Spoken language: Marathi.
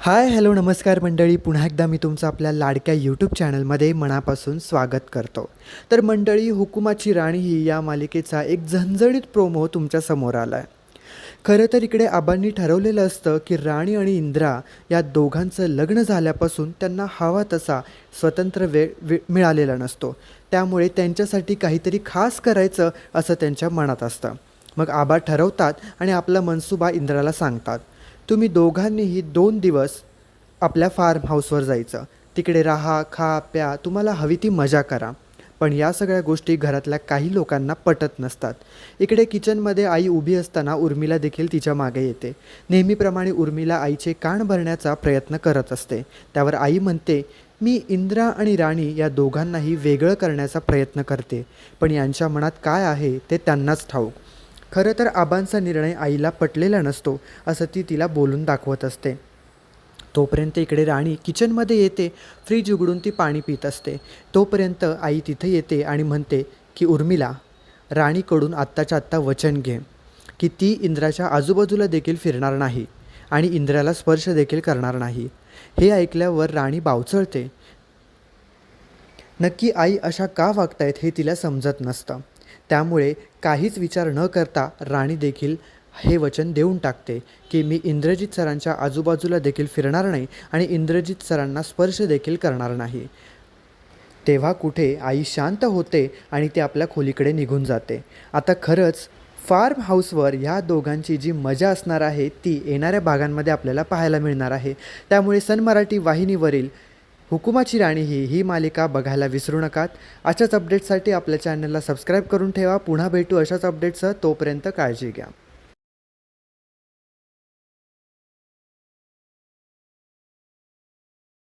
हाय हॅलो नमस्कार मंडळी. पुन्हा एकदा मी तुमचं आपल्या लाडक्या यूट्यूब चॅनलमध्ये मनापासून स्वागत करतो. तर मंडळी हुकुमाची राणी ही या मालिकेचा एक झणझणीत प्रोमो तुमच्यासमोर आला आहे खरं तर इकडे आबांनी ठरवलेलं असतं की राणी आणि इंद्रा या दोघांचं लग्न झाल्यापासून त्यांना हवा तसा स्वतंत्र वेळ वे मिळालेला नसतो. त्यामुळे त्यांच्यासाठी काहीतरी खास करायचं असं त्यांच्या मनात असतं. मग आबा ठरवतात आणि आपला मनसुबा इंद्राला सांगतात. तुम्ही दोघांनीही दोन दिवस आपल्या फार्म हाऊसवर जायचं. तिकडे राहा खा प्या तुम्हाला हवी ती मजा करा. पण या सगळ्या गोष्टी घरातल्या काही लोकांना पटत नसतात. इकडे किचनमध्ये आई उभी असताना उर्मिला देखील तिच्यामागे येते. नेहमीप्रमाणे उर्मिला आईचे कान भरण्याचा प्रयत्न करत असते. त्यावर आई म्हणते मी इंद्रा आणि राणी या दोघांनाही वेगळं करण्याचा प्रयत्न करते. पण यांच्या मनात काय आहे ते त्यांनाच ठाऊक. खरं तर आबांचा निर्णय आईला पटलेला नसतो असं ती तिला बोलून दाखवत असते. तोपर्यंत इकडे राणी किचनमध्ये येते फ्रीज उघडून ती पाणी पित असते. तोपर्यंत आई तिथे येते आणि म्हणते की उर्मिला राणीकडून आत्ताच्या आत्ता वचन घे की ती इंद्राच्या आजूबाजूला देखील फिरणार नाही आणि इंद्राला स्पर्श देखील करणार नाही. हे ऐकल्यावर राणी बावचळते. नक्की आई अशा का वागतायत हे तिला समजत नसतं. त्यामुळे काहीच विचार न करता राणी देखील हे वचन देऊन टाकते की मी इंद्रजित सरांच्या आजूबाजूला देखील फिरणार नाही आणि इंद्रजित सरांना स्पर्श देखील करणार नाही. तेव्हा कुठे आई शांत होते आणि ते आपल्या खोलीकडे निघून जाते. आता खरंच फार्म हाऊसवर ह्या दोघांची जी मजा असणार आहे ती येणाऱ्या भागांमध्ये आपल्याला पाहायला मिळणार आहे. त्यामुळे सन मराठी वाहिनीवरील हुकुमाची राणी ही ही मालिका बघायला विसरू नकात. अशाच अपडेट्ससाठी आपल्या चॅनलला सबस्क्राईब करून ठेवा. पुन्हा भेटू अशाच अपडेट्ससह तोपर्यंत काळजी घ्या.